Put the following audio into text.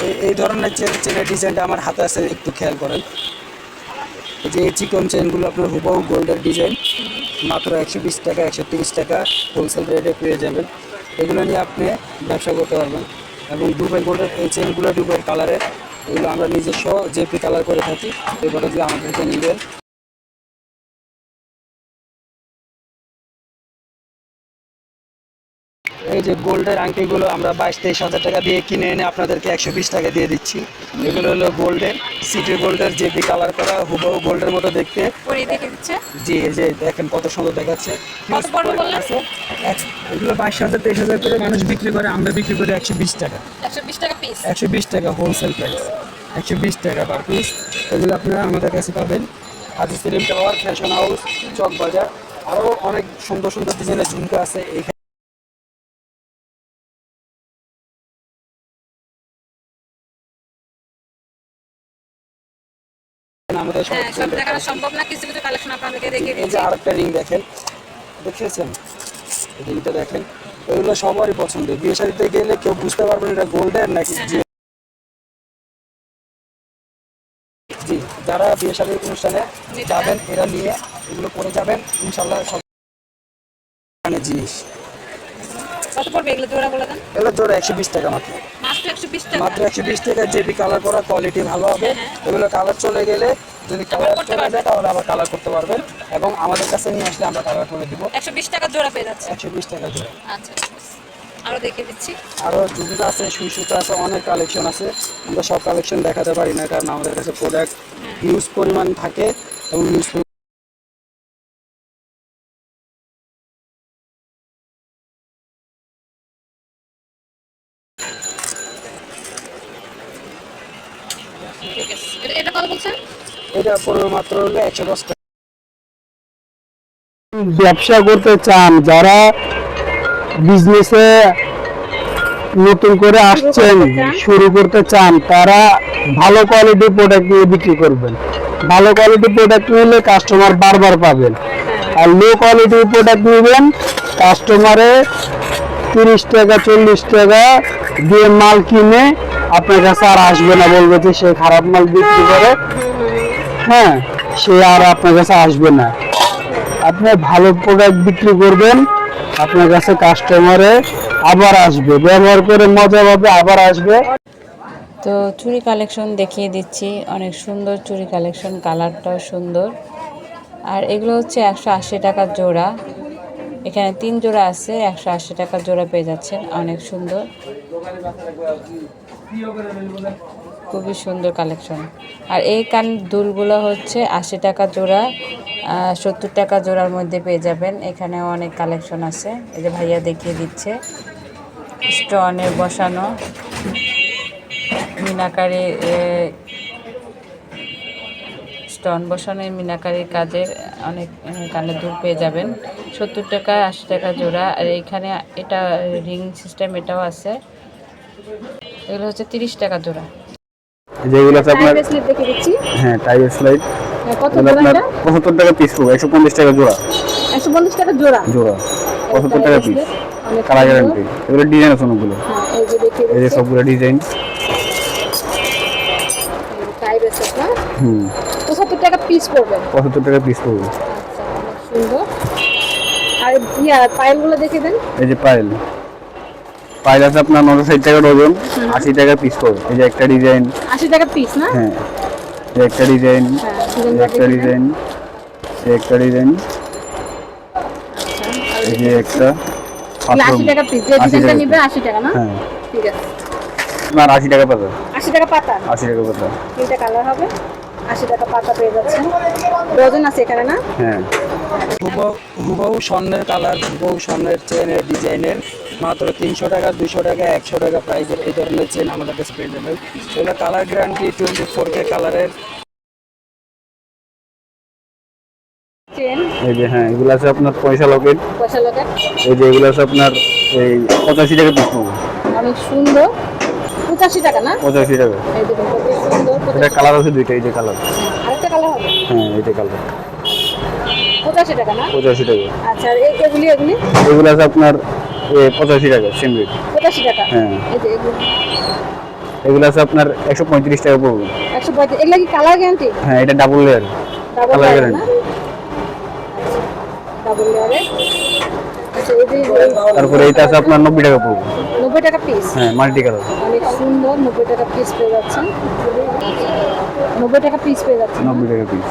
এই- ধরনের চেন চেনের ডিজাইনটা আমার হাতে আছে, একটু খেয়াল করেন। যে এই চিকন চেনগুলো আপনার হুবহু গোল্ডের ডিজাইন, মাত্র একশো বিশ টাকা, একশো তিরিশ টাকা হোলসেল রেটে পেয়ে যাবেন। এগুলো নিয়ে আপনি ব্যবসা করতে পারবেন। এবং দুবাই গোল্ডের এই চেনগুলো দুবাই কালারের, এগুলো আমরা নিজস্ব জেপি কালার করে থাকি এগুলো দিয়ে আমাদেরকে নেবেন এই যে গোল্ডের আংটিগুলো আমরা বাইশ তেইশ হাজার টাকা দিয়ে কিনে এনে আপনাদেরকে একশো বিশ টাকা দিয়ে দিচ্ছি। এগুলো হলো গোল্ডের সিটি গোল্ডের জেপি কালার করা হুবহু গোল্ডের মতো দেখতে। জি এই যে দেখেন কত সুন্দর দেখাচ্ছে। এগুলো বাইশ হাজার তেইশ হাজার করে মানুষ বিক্রি করে আমরা বিক্রি করি একশো বিশ টাকা একশো বিশ টাকা হোলসেল প্রাইস একশো বিশ টাকা পার পিস এগুলো আপনারা আমাদের কাছে পাবেন। Haji Selim tower fashion house Chawk Bazar আরও অনেক সুন্দর সুন্দর ডিজাইনের ঝুমকা আছে। এইখানে আমাদের সব হ্যাঁ দেখানো সম্ভব না কিছু কিছু কালেকশন আপনাদেরকে দেখিয়ে এই যে আরেকটা রিং দেখেন দেখেছেন রিংটা দেখেন। এগুলো সবারই পছন্দ বিয়ে শাড়িতে গেলে কেউ বুঝতে পারবে না এটা গোল্ডের নাকি জি যারা বিয়ে শাড়ির অনুষ্ঠানে যাবেন এরা নিয়ে এগুলো পরে যাবেন। ইনশাল্লাহ সব মানে জিনিস। কত পড়বে এগুলো জোড়া বলে দেন? এগুলো জোড়া একশো বিশ টাকা মাত্র। মাত্র একশো বিশ টাকা? মাত্র একশো বিশ টাকা জেবি কালার করা কোয়ালিটি ভালো হবে। এগুলো কালার চলে গেলে যদি কালার চলে যায় তাহলে আবার কালার করতে পারবেন। এবং আমাদের কাছে নিয়ে আসলে আমরা কালার করে দিব। টাকা জোড়া পেয়ে যাচ্ছে। একশো বিশ টাকা জোড়া। আচ্ছা আরও দিচ্ছি। জুতা আছে সুই সুতা আছে অনেক কালেকশন আছে। আমরা সব কালেকশন দেখাতে পারি না কারণ আমাদের কাছে প্রোডাক্ট ইউজ পরিমাণ থাকে এবং ইউজ এটা- এটা কত বলছেন? এটা পনেরো মাত্র হলে একশো দশ টাকা। ব্যবসা করতে চান যারা বিজনেসে নতুন করে আসছেন শুরু করতে চান তারা ভালো কোয়ালিটির প্রোডাক্ট নিয়ে বিক্রি করবেন। ভালো কোয়ালিটির প্রোডাক্ট নিলে কাস্টমার বারবার পাবেন। আর লো কোয়ালিটির প্রোডাক্ট নেবেন কাস্টমারে তিরিশ টাকা চল্লিশ টাকা দিয়ে মাল কিনে আপনার কাছে আর আসবে না, বলবে যে সে খারাপ মাল বিক্রি করে। হ্যাঁ সে আর আপনার কাছে আসবে না। আপনি ভালো প্রোডাক্ট বিক্রি করবেন, আপনার কাছে কাস্টমারে আবার আসবে। ব্যবহার করে মজা পাবে, আবার আসবে। তো চুরি কালেকশন দেখিয়ে দিচ্ছি। অনেক সুন্দর চুরি কালেকশন কালারটাও সুন্দর। আর এগুলো হচ্ছে একশো টাকার জোড়া। এখানে তিন জোড়া আছে, একশো আশি টাকার জোড়া পেয়ে যাচ্ছেন। অনেক সুন্দর। খুবই সুন্দর কালেকশন। আর এই কান দুলগুলো হচ্ছে আশি টাকা জোড়া সত্তর টাকা জোড়ার মধ্যে পেয়ে যাবেন। এখানে অনেক কালেকশন আছে। এই যে ভাইয়া দেখিয়ে দিচ্ছে। স্টোনের বসানো, মিনাকারি স্টোন বসানো এই মিনাকারি কাজের অনেক কানের দুল পেয়ে যাবেন। সত্তর টাকা আশি টাকা জোড়া। আর এইখানে এটা রিং সিস্টেম এটাও আছে। এগুলো হচ্ছে তিরিশ টাকা জোড়া। যেগুলো আছে আপনার হ্যাঁ টাইগার স্লাইড কত আপনার পঁচাত্তর টাকা পিস পড়বে একশো পঞ্চাশ টাকা জোড়া। একশো পঞ্চাশ টাকা জোড়া। জোড়া পঁচাত্তর টাকা পিস কালার গ্যারান্টি এগুলো ডিজাইন আছে অনেকগুলো। হ্যাঁ এই যে দেখিয়ে এই যে সবগুলো ডিজাইন না হুম। পিস পড়বে পঁচাত্তর টাকা পিস পড়বে আচ্ছা সুন্দর। আর ইয়া পায়েলগুলো দেখে দেন। এই যে পায়েল। পায়েল আছে আপনার নশো ষাট টাকা ডজন আশি টাকা পিস পড়বে এই যে একটা ডিজাইন আশি টাকা পিস না? হ্যাঁ। একটা ডিজাইন হ্যাঁ একটা ডিজাইন একটা ডিজাইন এই যে একটা আশি টাকা পিস যে ডিজাইনটা টাকা নিবে আশি টাকা না? হ্যাঁ। ঠিক আছে। আপনার আশি টাকা পাতা। আশি টাকা পাতা? আশি টাকা পাতা। তিনটা কালার হবে। আশি টাকা পাতা পেয়ে যাচ্ছেন। ডজন আছে এখানে না? হ্যাঁ। হুবহু স্বর্ণের কালার হুবহু স্বর্ণের চেনের ডিজাইনের মাত্র তিনশো টাকা দুশো টাকা একশো টাকা প্রাইসের এই ধরনের চেন আমাদের কাছে পেয়ে যাবেন। এগুলো colour guarantee twenty four K কালারের চেন এই যে হ্যাঁ এগুলো আছে আপনার পয়সা লকেট পয়সা এই যে এগুলো আছে আপনার এই পঁচাশি টাকা পিস অনেক সুন্দর। পঁচাশি টাকা না? পঁচাশি টাকা। এটা কালার আছে দুইটা এই যে কালার আরেকটা কালার হবে? হ্যাঁ এই যে কালার পঁচাশি টাকা না? পঁচাশি টাকা। আচ্ছা এগুলি এগুলি? এগুলো আছে আপনার পঁচাশি টাকা সেম রেট পঁচাশি টাকা? হ্যাঁ। এগুলি। আছে আপনার একশো পঁয়ত্রিশ টাকা পড়বে। একশো পঁয়ত্রিশ এগুলা কি কালার গ্যারান্টি হ্যাঁ এটা ডাবল লেয়ার ডাবল এই যে তারপরে এটা আছে আপনার নব্বই টাকা পড়বে। নব্বই টাকা পিস হ্যাঁ মাল্টি কালার অনেক সুন্দর নব্বই টাকা পিস পেয়ে যাচ্ছেন। নব্বই টাকা পিস পেয়ে যাচ্ছেন। নব্বই টাকা পিস